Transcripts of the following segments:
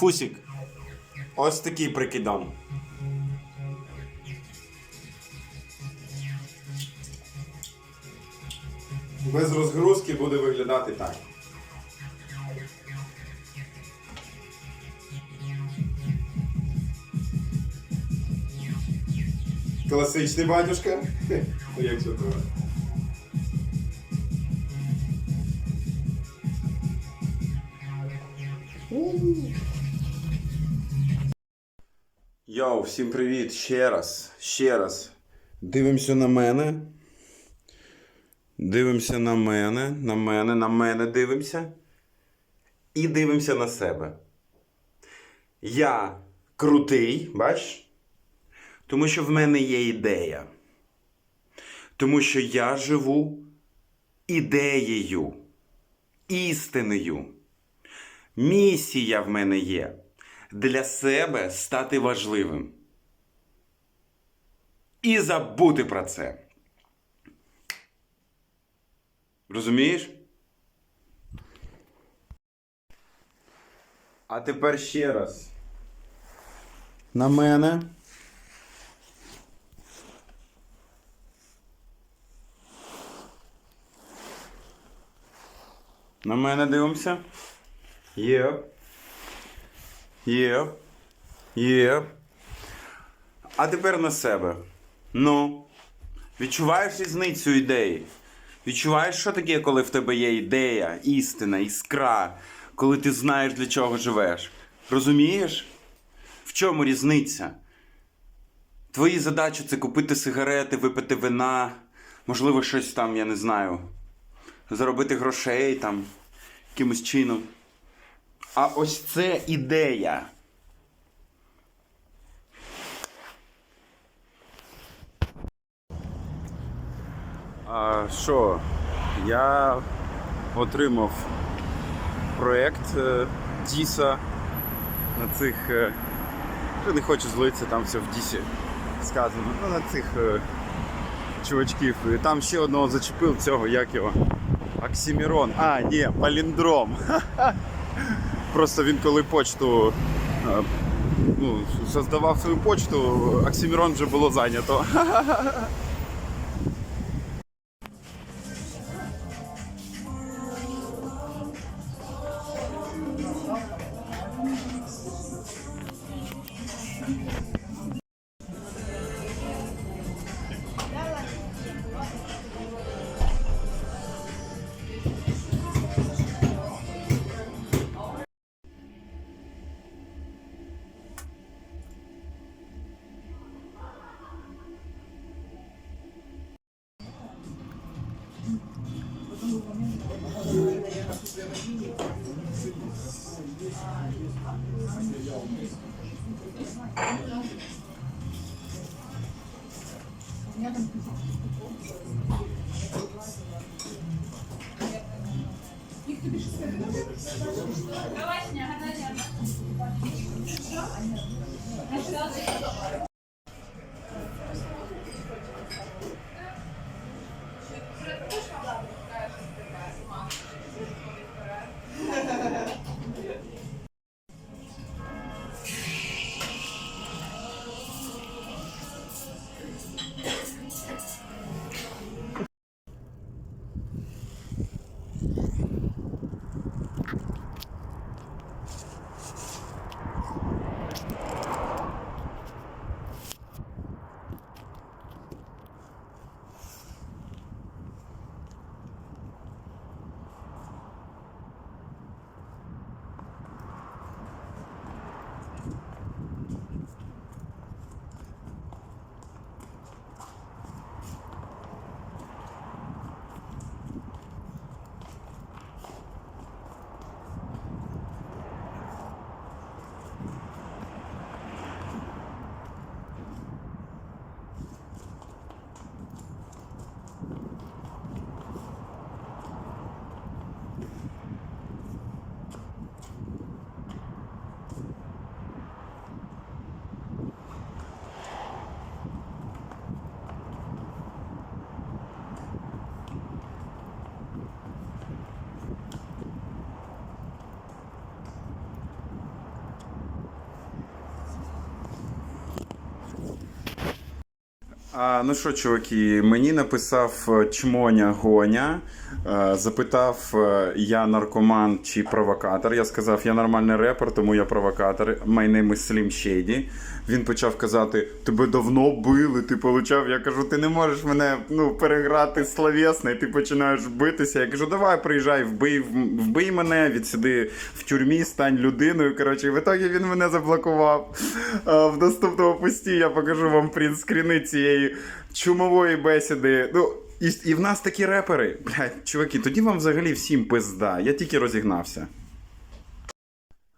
Фусік. Ось такий прикидон. Без розгрузки буде виглядати так. Класичний батюшка. Ну Як чудово. Йоу, всім привіт! Ще раз, ще раз. Дивимося на мене. Дивимося на мене, на мене, на мене дивимося. І дивимося на себе. Я крутий, бачиш? Тому що в мене є ідея. Тому що я живу ідеєю, істиною. Місія в мене є для себе стати важливим. І забути про це. Розумієш? А тепер ще раз. На мене. На мене дивимося. Є. Є. Є. А тепер на себе. Ну. Відчуваєш різницю ідеї? Відчуваєш, що таке, коли в тебе є ідея, істина, іскра, коли ти знаєш, для чого живеш? Розумієш? В чому різниця? Твої задачі це купити сигарети, випити вина, можливо, щось там, я не знаю, заробити грошей там якимось чином. А ось це ідея. А що? Я отримав проєкт е, Діса на цих. е, Вже не хочу злитися, там все в Дісі сказано. Ну, на цих е, чувачків. Там ще одного зачепив цього, як його. Оксимірон. А, ні, паліндром. Просто він коли почту е, ну, создавав свою почту, Оксимірон вже було зайнято. Thank you. А, ну що, чуваки, мені написав е, чмоня Гоня, е, запитав, е, я наркоман чи провокатор. Я сказав, я нормальний репер, тому я провокатор. My name is. Він почав казати, тебе давно били, ти получав. Я кажу, ти не можеш мене ну, переграти словесно, і ти починаєш битися. Я кажу, давай приїжджай, вбий, вбий мене, відсиди в тюрмі, стань людиною. Коротше, в ітогі він мене заблокував. А, в наступному пості я покажу вам принт-скріни цієї чумової бесіди. Ну, і, і в нас такі репери. Блядь, чуваки, тоді вам взагалі всім пизда. Я тільки розігнався.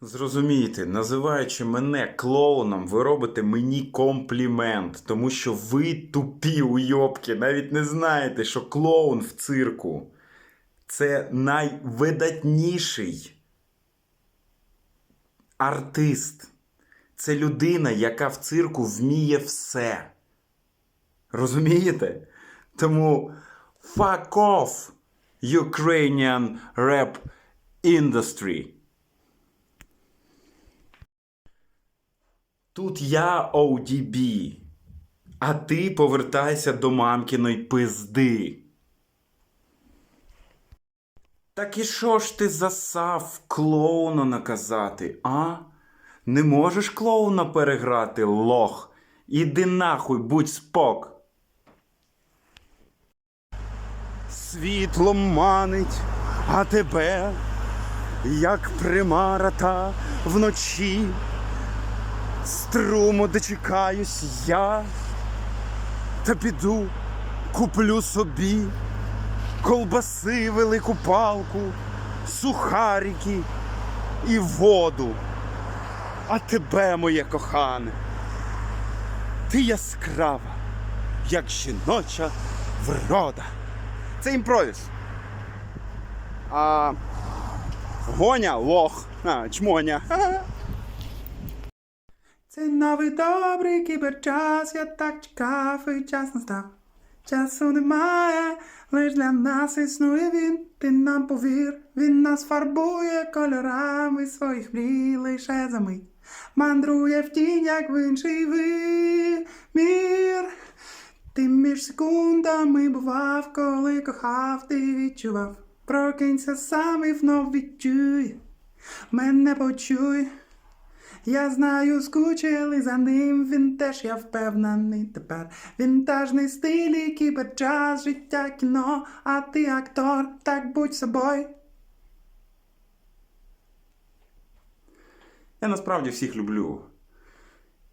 Зрозумійте, називаючи мене клоуном, ви робите мені комплімент, тому що ви тупі уйобки, навіть не знаєте, що клоун в цирку це найвидатніший артист. Це людина, яка в цирку вміє все. Розумієте? Тому fuck off, Ukrainian rap industry. Тут я ODB, а ти повертайся до мамкіної пизди. Так і що ж ти засав клоуна наказати, а? Не можеш клоуна переграти, лох? Іди нахуй, будь спок. Світло манить, а тебе, як примара та вночі. Струму дочекаюсь я, та піду, куплю собі колбаси велику палку, сухарики і воду. А тебе, моє кохане, ти яскрава, як жіноча врода. Це імпровіз. А гоня лох, а, чмоня. Це новий добрий кіберчас, я так чекав і час настав. Часу немає, лиш для нас існує він, ти нам повір, він нас фарбує кольорами своїх мрій лише за мить. Мандрує в тінь, як в інший вимір. Ти між секундами бував, коли кохав, ти відчував. Прокинься сам і внов відчуй, мене почуй. Я знаю, скучили за ним, він теж я впевнений тепер. Вінтажний стиль, і кіберчас, життя кіно, а ти актор, так будь собою. Я насправді всіх люблю,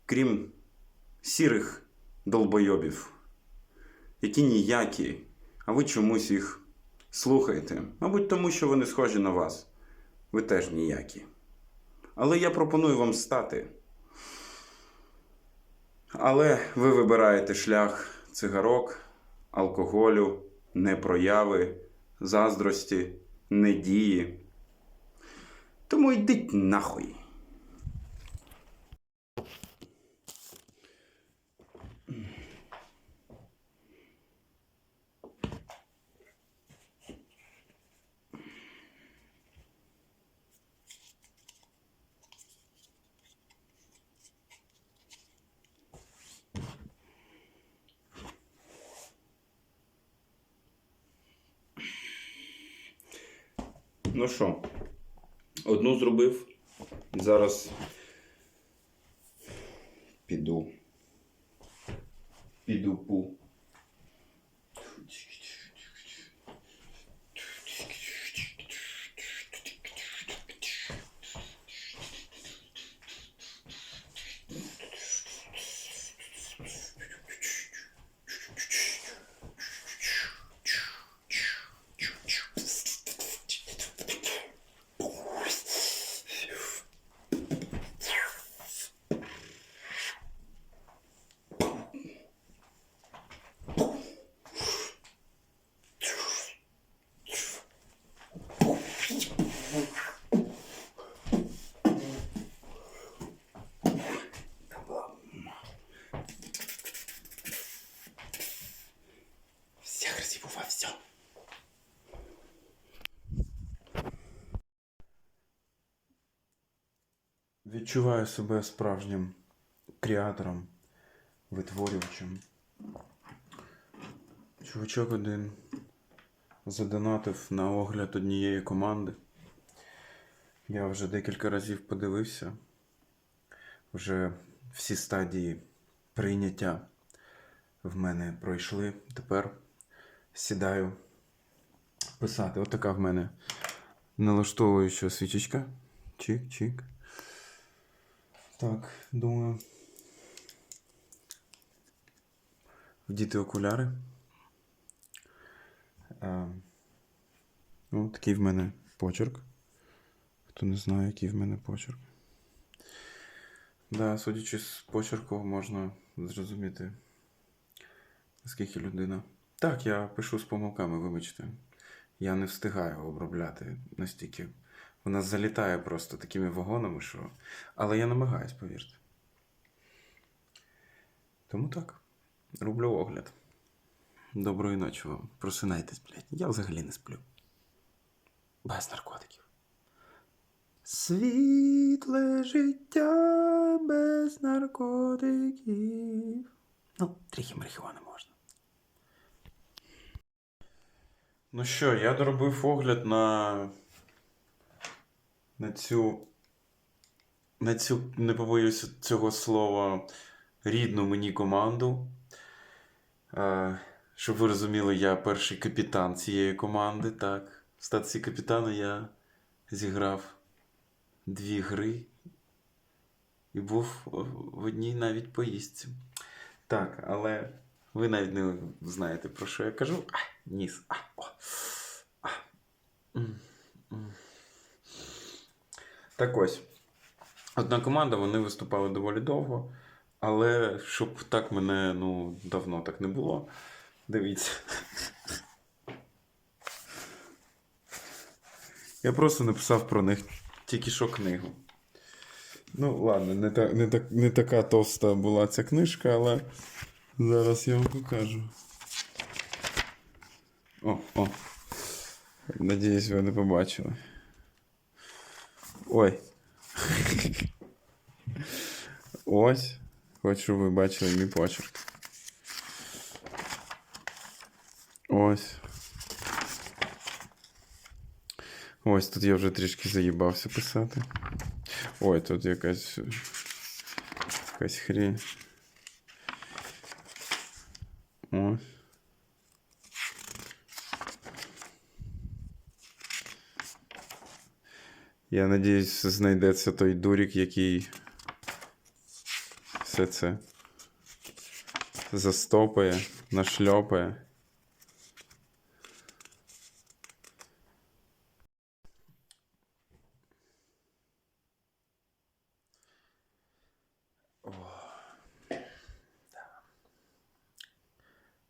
крім сірих долбойобів, які ніякі, а ви чомусь їх слухаєте. Мабуть, тому що вони схожі на вас. Ви теж ніякі. Але я пропоную вам стати. Але ви вибираєте шлях цигарок, алкоголю, непрояви, заздрості, недії. Тому йдіть нахуй. Ну що, одну зробив. Зараз піду. Відчуваю себе справжнім креатором, витворювачем. Чувачок один задонатив на огляд однієї команди. Я вже декілька разів подивився. Вже всі стадії прийняття в мене пройшли. Тепер сідаю писати. Отака в мене налаштовуюча свічечка. Чик-чик. Так, думаю. Вдіти окуляри. А, ну, такий в мене почерк. Хто не знає, який в мене почерк. Да, судячи з почерку, можна зрозуміти, наскільки людина. Так, я пишу з помилками, вибачте. Я не встигаю обробляти настільки. Вона залітає просто такими вагонами, що. Але я намагаюсь, повірте. Тому так. Роблю огляд. Доброї ночі вам. Просинайтесь, блядь. Я взагалі не сплю. Без наркотиків. Світле життя без наркотиків. Ну, трохи марихуани можна. Ну що, я доробив огляд на. На цю. На цю, не побоюся цього слова, рідну мені команду. Е, щоб ви розуміли, я перший капітан цієї команди. Так. В статусі капітана я зіграв дві гри і був в одній навіть поїздці. Так, але ви навіть не знаєте, про що я кажу. А, ніс. А, о. А. Так ось. Одна команда, вони виступали доволі довго, але щоб так мене ну, давно так не було. Дивіться. Я просто написав про них тільки що книгу. Ну, ладно, не, та, не, так, не така товста була ця книжка, але зараз я вам покажу. О, о. Надіюсь, ви не побачили. Ой. Ось. Хочу, щоб ви бачили мій почерк. Ось. Ось тут я вже трішки заїбався писати. Ой, тут якась. Якась хрінь. Ось. Я надіюсь, знайдеться той дурік, який все це застопає, нашльопає.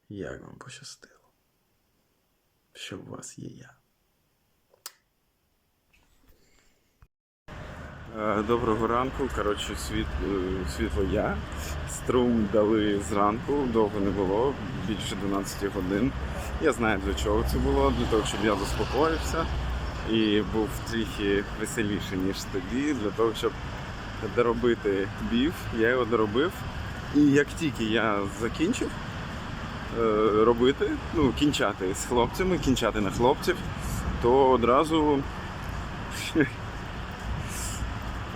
Як вам пощастило, що у вас є я. Доброго ранку. Коротше, світ, е, світло я. Струм дали зранку, довго не було, більше 12 годин. Я знаю для чого це було, для того, щоб я заспокоївся і був трохи веселіше, ніж тоді, для того, щоб доробити біф. Я його доробив. І як тільки я закінчив е, робити, ну, кінчати з хлопцями, кінчати на хлопців, то одразу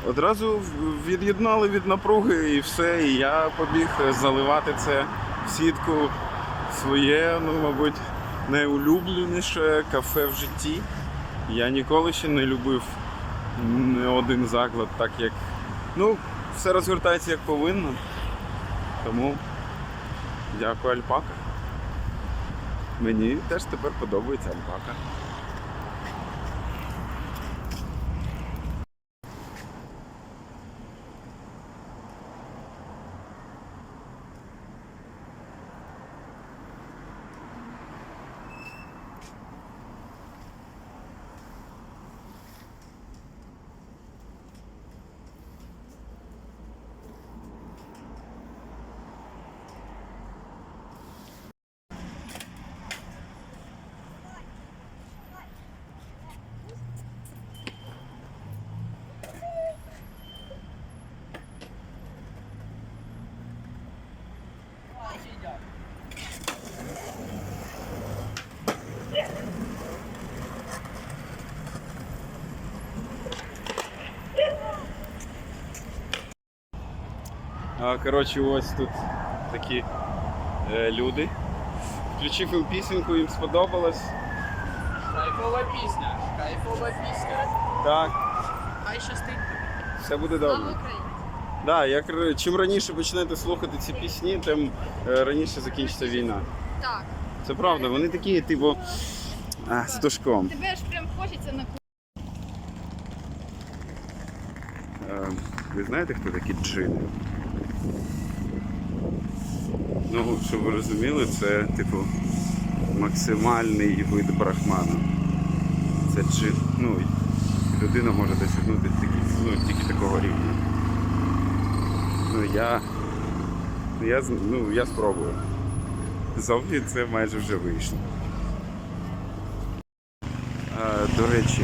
Одразу від'єднали від напруги і все. І я побіг заливати це в сітку своє, ну, мабуть, найулюбленіше кафе в житті. Я ніколи ще не любив не один заклад, так як. Ну, все розгортається як повинно. Тому дякую Альпака. Мені теж тепер подобається Альпака. Коротше, ось тут такі е, люди. Включив їм пісеньку, їм сподобалось. Кайфова пісня. Кайфова пісня. Так, Хай щастить. все буде добре. Да, як чим раніше почнете слухати ці пісні, тим е, раніше закінчиться війна. Так. Це правда, вони такі, типу, а, з тушком. Тебе ж прям хочеться на Е, Ви знаєте, хто такі джини? Ну, щоб ви розуміли, це, типу, максимальний вид брахмана. Це джин. Ну, людина може досягнути такі, ну, тільки такого рівня. Ну, я. ну, Я, ну, я спробую. Зовні це майже вже вийшло. А, до речі,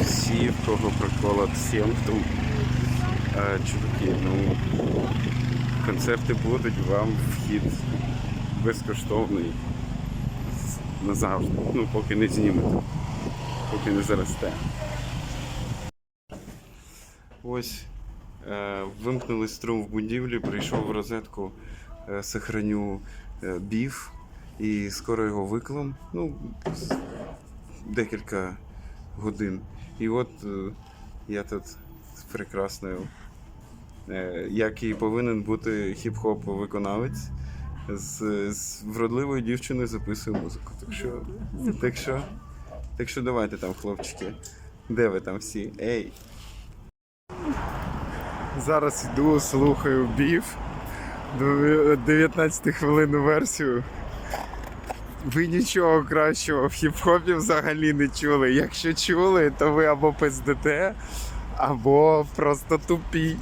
всі, в кого прикола Сємптум, а, чуваки, ну, концерти будуть, вам вхід безкоштовний назавжди. Ну, поки не знімете, поки не заросте. Ось е, вимкнули струм в будівлі, прийшов в розетку, е, сохраню е, біф і скоро його виклам. Ну, декілька годин. І от е, я тут з прекрасною, як і повинен бути хіп-хоп виконавець. З, з вродливою дівчиною записую музику. Так що, так що, так що давайте там, хлопчики. Де ви там всі? Ей! Зараз йду, слухаю біф. 19 хвилинну версію. Ви нічого кращого в хіп-хопі взагалі не чули. Якщо чули, то ви або пиздите, або просто тупі.